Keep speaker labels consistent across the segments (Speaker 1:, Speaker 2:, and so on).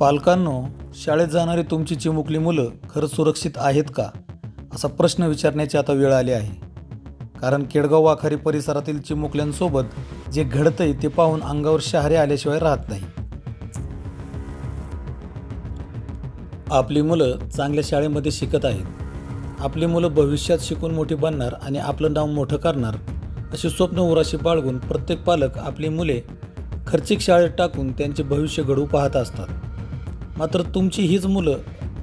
Speaker 1: पालकांनो शाळेत जाणारी तुमची चिमुकली मुलं खरंच सुरक्षित आहेत का? असा प्रश्न विचारण्याची आता वेळ आली आहे. कारण केडगाव वाखारी परिसरातील चिमुकल्यांसोबत जे घडतंय ते पाहून अंगावर शहारे आल्याशिवाय राहत नाही. आपली मुलं चांगल्या शाळेमध्ये शिकत आहेत. आपली मुलं भविष्यात शिकून मोठी बनणार आणि आपलं नाव मोठं करणार अशी स्वप्न उराशी बाळगून प्रत्येक पालक आपली मुले खर्चिक शाळेत टाकून त्यांचे भविष्य घडवू पाहत असतात. मात्र तुमची हीच मुलं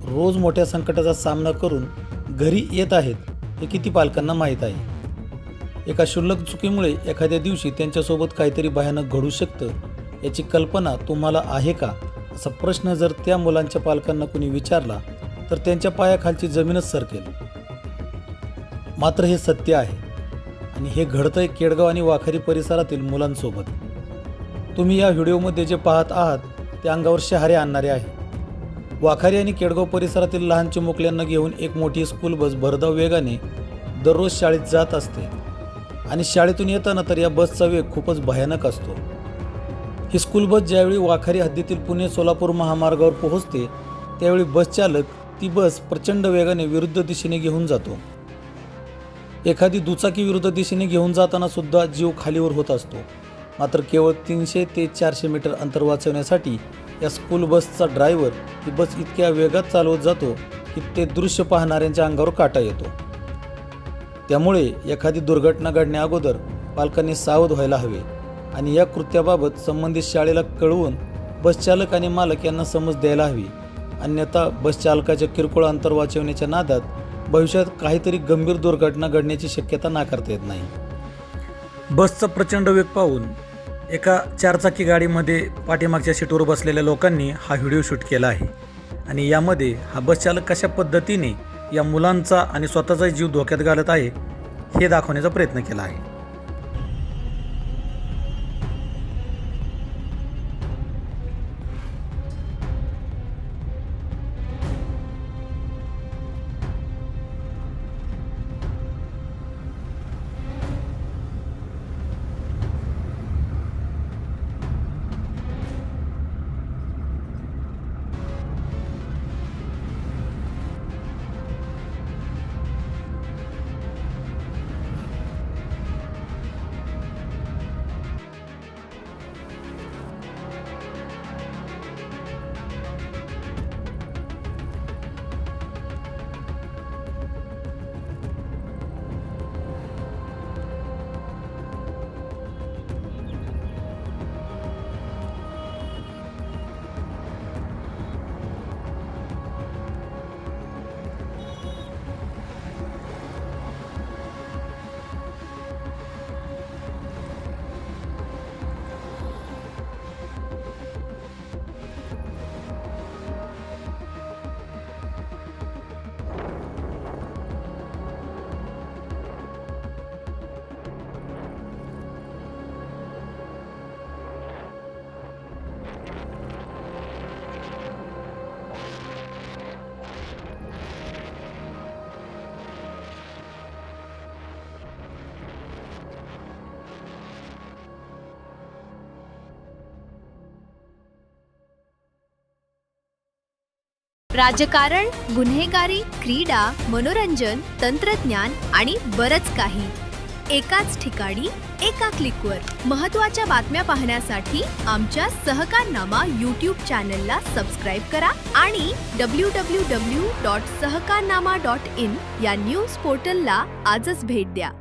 Speaker 1: रोज मोठ्या संकटाचा सामना करून घरी येत आहेत हे किती पालकांना माहीत आहे? एका क्षुल्लक चुकीमुळे एखाद्या दिवशी त्यांच्यासोबत काहीतरी भयानक घडू शकतं याची कल्पना तुम्हाला आहे का? असा प्रश्न जर त्या मुलांच्या पालकांना कुणी विचारला तर त्यांच्या पायाखालची जमीनच सरकेल. मात्र हे सत्य आहे आणि हे घडतंय केडगाव आणि वाखारी परिसरातील मुलांसोबत. तुम्ही या व्हिडिओमध्ये जे पाहत आहात ते अंगावर शहारे आणणारे आहे. वाखारी आणि केडगाव परिसरातील लहान चिमुकल्यांना घेऊन एक मोठी स्कूल बस भरधाव वेगाने दररोज शाळेत जात असते. आणि शाळेतून येताना तर या बसचा वेग खूपच भयानक असतो. ही स्कूल बस ज्यावेळी वाखारी हद्दीतील पुणे सोलापूर महामार्गावर पोहोचते त्यावेळी बस चालक ती बस प्रचंड वेगाने विरुद्ध दिशेने घेऊन जातो. एखादी दुचाकी विरुद्ध दिशेने घेऊन जाताना सुद्धा जीव खालीवर होत असतो. मात्र केवळ तीनशे ते चारशे मीटर अंतर वाचवण्यासाठी या स्कूल बसचा ड्रायव्हर ही बस इतक्या वेगात चालवत जातो की ते दृश्य पाहणाऱ्यांच्या अंगावर काटा येतो. त्यामुळे एखादी दुर्घटना घडण्या अगोदर पालकांनी सावध व्हायला हवे आणि या कृत्याबाबत संबंधित शाळेला कळवून बसचालक आणि मालक यांना समज द्यायला हवी. अन्यथा बसचालकाच्या किरकोळ अंतर वाचवण्याच्या नादात भविष्यात काहीतरी गंभीर दुर्घटना घडण्याची शक्यता नाकारता येत नाही. बसचा प्रचंड वेग पाहून एका चारचाकी गाडीमध्ये पाठीमागच्या सीटवर बसलेल्या लोकांनी हा व्हिडिओ शूट केला आहे. आणि यामध्ये हा बसचालक कशा पद्धतीने या मुलांचा आणि स्वतःचा जीव धोक्यात घालत आहे हे दाखवण्याचा प्रयत्न केला आहे.
Speaker 2: राजकारण गुन्हेगारी क्रीडा मनोरंजन तंत्रज्ञान आणि बरच काही. एकाच ठिकाणी एका क्लिकवर. महत्त्वाच्या बातम्या पाहण्यासाठी आमच्या सहकारनामा यूट्यूब चॅनलला सबस्क्राईब करा आणि W W W dot Sahakarnama dot in या न्यूज पोर्टलला आजच भेट द्या.